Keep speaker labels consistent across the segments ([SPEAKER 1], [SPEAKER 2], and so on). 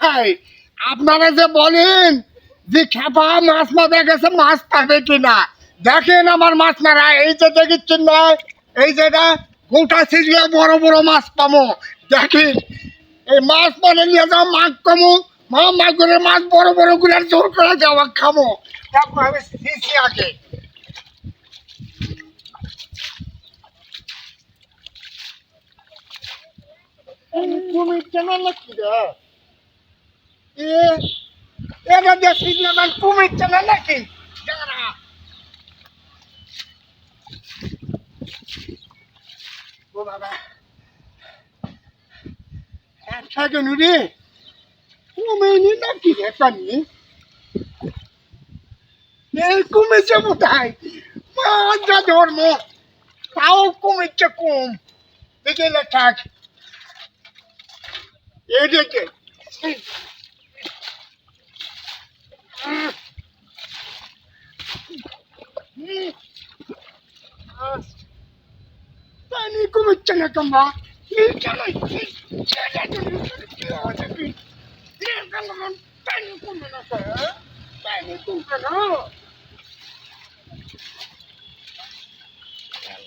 [SPEAKER 1] ভাই, আপনারা যে বলেন যে খেপা মাছ মারা গেছে, মাছ পাবে কিনা? দেখেন আমার মাছ মারা, এই যে দেখিচ্ছেন না, এই যেটা গোটা ছিঁড়িয়ে বড় বড় মাছ পাবো দেখেন, এই মাছ পরে নিয়ে যাও, মাছ কমো মা মাগুরের মাছ বড় বড়গুলো জোর করে যাওয়া খামো। তারপর আমি শিশি আগে। কুমির কেন নাকি রে? এটা কুমির কেন নাকি? রে কুমির নাকি রে পানি? এই কুমিরছে কোথায়? মজা ধর্ম। তাও কুমিরছে কম দেখে লেখা এদিকে। পানি কমছে না কমা এই চলো পানি কমে না পানি কমবে না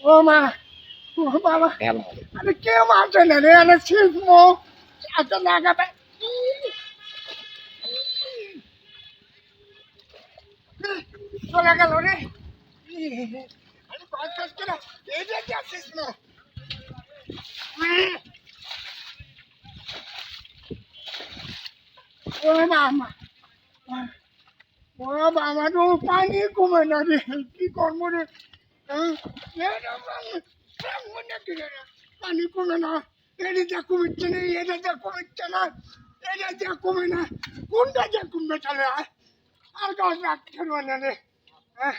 [SPEAKER 1] ও মা ও বাবা আরে কে মারছে না রে আরে ছিসমো এত লাগাবে চলে গেল রে আরে কয় কাজ করে এই যে যাচ্ছিস না ও মামা ও বাবা তো পানি কমে না কি করব রে? হ্যাঁ? বাবা, রে? পানি কমে না। এটা যা কমিচ্ছে না এটা যা কমিচ্ছে না এটা যা কমে না। কোনটা কমবে চলে আর আর গাছ রাখতে পারব না রে। হ্যাঁ?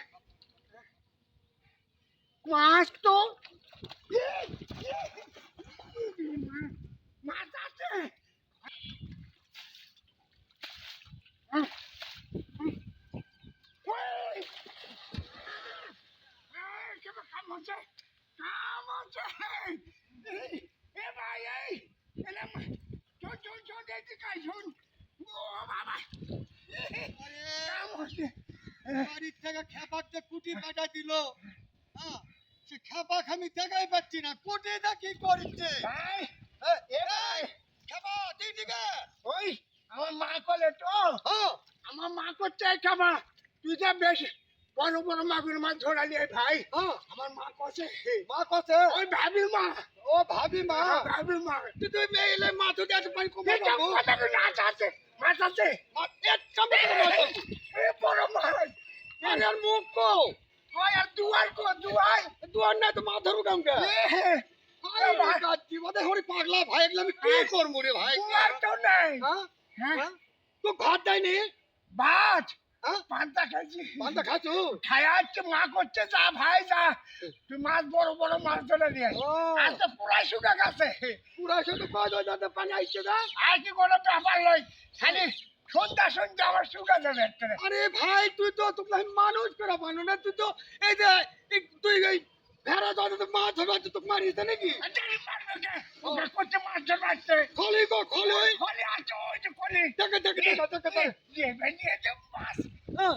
[SPEAKER 1] মাছ তো
[SPEAKER 2] বাড়ির থেকে খেপাকে কুটি কাটা দিল। হ্যাঁ, সে খেপা আমি দেখাই পাচ্ছি না। কুটি দা কি করছে? হ্যাঁ, খেপা তুই দিকে।
[SPEAKER 1] ওই, আমার মা কলে তো।
[SPEAKER 2] হ্যাঁ
[SPEAKER 1] আমার মা করছে খাবা তুই যা বেশ বড় বড় মাগুর মাছ ধরালি ভাই।
[SPEAKER 2] হ্যাঁ
[SPEAKER 1] আমার মা করছে।
[SPEAKER 2] মা কছে
[SPEAKER 1] ওই ভাবির মা।
[SPEAKER 2] ও ভাবি মা।
[SPEAKER 1] ভাবির মা।
[SPEAKER 2] তুই তুই মেয়েলে মা তো দেখতে পারি কমে যাব
[SPEAKER 1] মাছ আছে মাছ আছে। বড় মাছ।
[SPEAKER 2] আর মুখ কো।
[SPEAKER 1] আর দুয়ার কো দুয়ার।
[SPEAKER 2] দুয়ার না তো মা ধরু কামকে
[SPEAKER 1] এ,
[SPEAKER 2] আরে ভাই। কাচ্চি বাদে হরি পাগলা ভাই এগুলো আমি কি করব রে ভাই?
[SPEAKER 1] দুয়ার তো নেই।
[SPEAKER 2] হ্যাঁ?
[SPEAKER 1] হ্যাঁ।
[SPEAKER 2] হ্যাঁ? তো ভাত দেয়নি?
[SPEAKER 1] ভাত?
[SPEAKER 2] হ্যাঁ?
[SPEAKER 1] পান্তা খাইছি।
[SPEAKER 2] পান্তা খাচ্ছু
[SPEAKER 1] খায়া হচ্ছে মা করছে যা ভাই যা। তুই মাছ বড় বড় মাছ ধরে নিয়ে। আর তো পুরাই শুকা গেছে।
[SPEAKER 2] পুরা শুধু কাজ হয় যাতে পানি আইছে না?
[SPEAKER 1] আর কি কোনো ব্যাপার নয়। খালি সন্ধ্যা সন্ধ্যা আমার শুকা যাবে একটা
[SPEAKER 2] আরে ভাই তুই তো তোকে মানুষ করে পানো না তুই তো এই যে তুই এই ভেড়া তো মাছ হবে তো তোকে নাকি?
[SPEAKER 1] ওকে করছে মাছ ধরে আসছে
[SPEAKER 2] খলি গো খলি।
[SPEAKER 1] খলি আছে ওই যে খলি।
[SPEAKER 2] দেখে দেখে দেখে দেখে দেখে
[SPEAKER 1] যে মাছ
[SPEAKER 2] হ্যাঁ,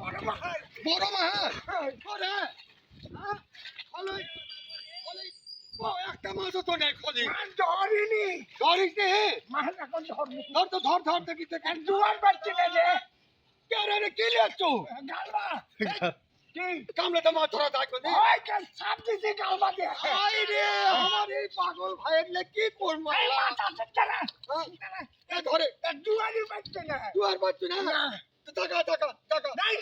[SPEAKER 1] বড় মাছ
[SPEAKER 2] বড় মা হ্যাঁ করে হ্যাঁ খলি। খলি একটা মাছও তো নেই খলি।
[SPEAKER 1] মাছ ধরিনি।
[SPEAKER 2] ধরিস নে
[SPEAKER 1] মাছ এখন ধরবো
[SPEAKER 2] ধর তো ধর ধর দেখি দেখে।
[SPEAKER 1] না যে।
[SPEAKER 2] কে রে কি লিয়াচ্ছো
[SPEAKER 1] গালবা কি?
[SPEAKER 2] কামলে তো মাছ ধরা থাকবে নি।
[SPEAKER 1] ওই কে সাপ দিছি গালবা দিয়ে
[SPEAKER 2] আই রে আমার এই পাগল ভাইয়ের লে কি করব?
[SPEAKER 1] এই আছে কেনা
[SPEAKER 2] হ্যাঁ, এ ধরে।
[SPEAKER 1] দুয়ারি পাচ্ছি না।
[SPEAKER 2] দুয়ার পাচ্ছি না?
[SPEAKER 1] না।
[SPEAKER 2] তো টাকা টাকা। টাকা
[SPEAKER 1] নাই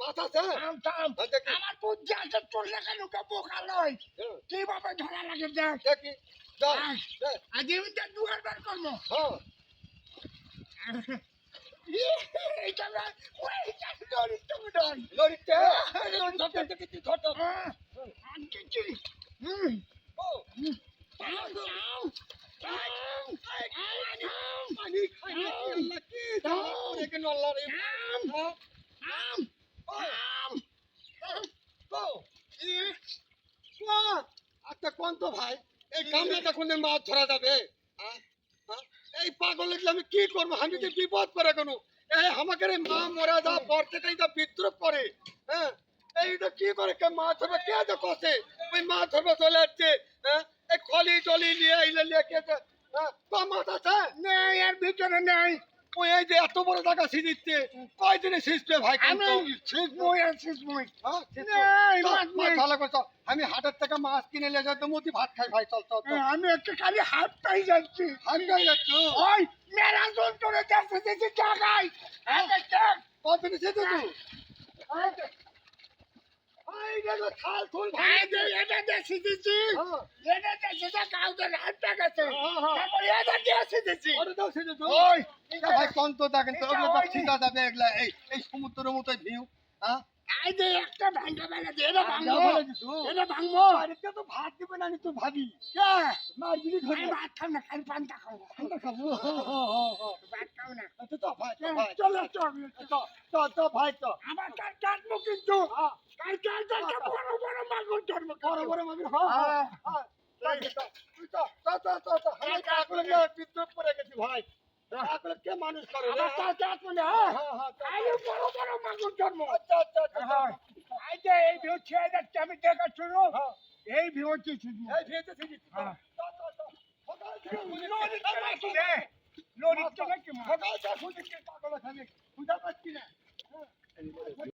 [SPEAKER 1] মাছ আছে? থাম থাম।
[SPEAKER 2] হ্যাঁ, দেখি।
[SPEAKER 1] আমার বুদ্ধি আছে তোর লেখা লোকে বোকা নয়
[SPEAKER 2] হ্যাঁ,
[SPEAKER 1] কীভাবে ধরা লাগে দেখ।
[SPEAKER 2] দেখি। যা
[SPEAKER 1] আয়।
[SPEAKER 2] দে,
[SPEAKER 1] আজ আমি তার দুয়ার বার করব।
[SPEAKER 2] হ্যাঁ।
[SPEAKER 1] এইটা না ওইটা ডরি তুমি ডরি
[SPEAKER 2] লড়িতে ধর ধর দেখি তুই ধর ধর
[SPEAKER 1] আর কিছু হুম
[SPEAKER 2] ও আচ্ছা কোন তো ভাই এই কামলাটা কোনে মাছ ধরা যাবে এই পাগল লিখলে আমি কি করব? আমি যে বিপদ করে কোনো? আমাকে মা মরা যা পর থেকে তো বিদ্রুপ করে হ্যাঁ? এইটা কি করে কে মা ধরবে? কে তো কষে? ওই মা ধরবে চলে যাচ্ছে হ্যাঁ? এই খলি টলি নিয়ে আইলে নিয়ে কে হ্যাঁ? তো মাথা আছে
[SPEAKER 1] নেই, এর ভিতরে নেই।
[SPEAKER 2] এই যে এত বড় টাকা সিজিচ্ছে কয়দিনে সিজবে ভাই
[SPEAKER 1] আমি আর ছিসমুই
[SPEAKER 2] হ্যাঁ। ভালো করে চল। আমি হাটের থেকে মাছ কিনে নিয়ে যাই মুতি ভাত খাই ভাই চল চল চল।
[SPEAKER 1] আমি একটু খালি হাত পাই যাচ্ছি
[SPEAKER 2] যাচ্ছ?
[SPEAKER 1] ওই মেরা জল তোরে দেখতে টাকাই
[SPEAKER 2] কদিনে সিজে তুই থুল ভাই
[SPEAKER 1] এটা দেখছি দিচ্ছি
[SPEAKER 2] হ্যাঁ।
[SPEAKER 1] এটা দেখছি কাউকে হাত টাকাছে
[SPEAKER 2] হ্যাঁ, হ্যাঁ।
[SPEAKER 1] তারপরে এটা দেখছি দিচ্ছি
[SPEAKER 2] দাও সিজে
[SPEAKER 1] ওই
[SPEAKER 2] ভাই কন্ত দেখেন তো ওগুলো তো ঠিক যাবে এগুলা এই এই সমুদ্রের মতো ভিউ হ্যাঁ?
[SPEAKER 1] এই যে একটা ভাঙ্গা বেলা দিয়ে এটা ভাঙবো এটা ভাঙবো।
[SPEAKER 2] বাড়িতে তো ভাত দিবে না আমি তো ভাবি।
[SPEAKER 1] কে?
[SPEAKER 2] মার
[SPEAKER 1] ভাত খাও না খালি পান্তা খাব।
[SPEAKER 2] ঠান্ডা খাব?
[SPEAKER 1] ভাত খাও না।
[SPEAKER 2] তো তো ভাই তো
[SPEAKER 1] চলো
[SPEAKER 2] তো তো তো ভাই তো।
[SPEAKER 1] আমার কাটবো কিন্তু? কাল কাল কাটবো বড় বড় মাগুর ধরবো
[SPEAKER 2] বড় বড় মাগি হ্যাঁ হ্যাঁ। হ্যাঁ তো, তো, তো, তো, তো, তো, কাকুলে নিয়ে বিদ্রুপ করে গেছি ভাই। কে মানুষ করে?
[SPEAKER 1] আমার কাল কাটবো না হ্যাঁ
[SPEAKER 2] হ্যাঁ, হ্যাঁ,
[SPEAKER 1] বড় বড় মাগুর জন্ম
[SPEAKER 2] আচ্ছা, আচ্ছা, আচ্ছা,
[SPEAKER 1] হ্যাঁ এই ভিউ ছেড়ে যাচ্ছে আমি দেখা শুনো
[SPEAKER 2] হ্যাঁ।
[SPEAKER 1] এই ভিউ হচ্ছে শুধু
[SPEAKER 2] এই।
[SPEAKER 1] হ্যাঁ।
[SPEAKER 2] তো, সকাল থেকে
[SPEAKER 1] লরির চাকা কি মাছ
[SPEAKER 2] সকাল থেকে খুঁজে পাগল খালি। খুঁজে পাচ্ছি না।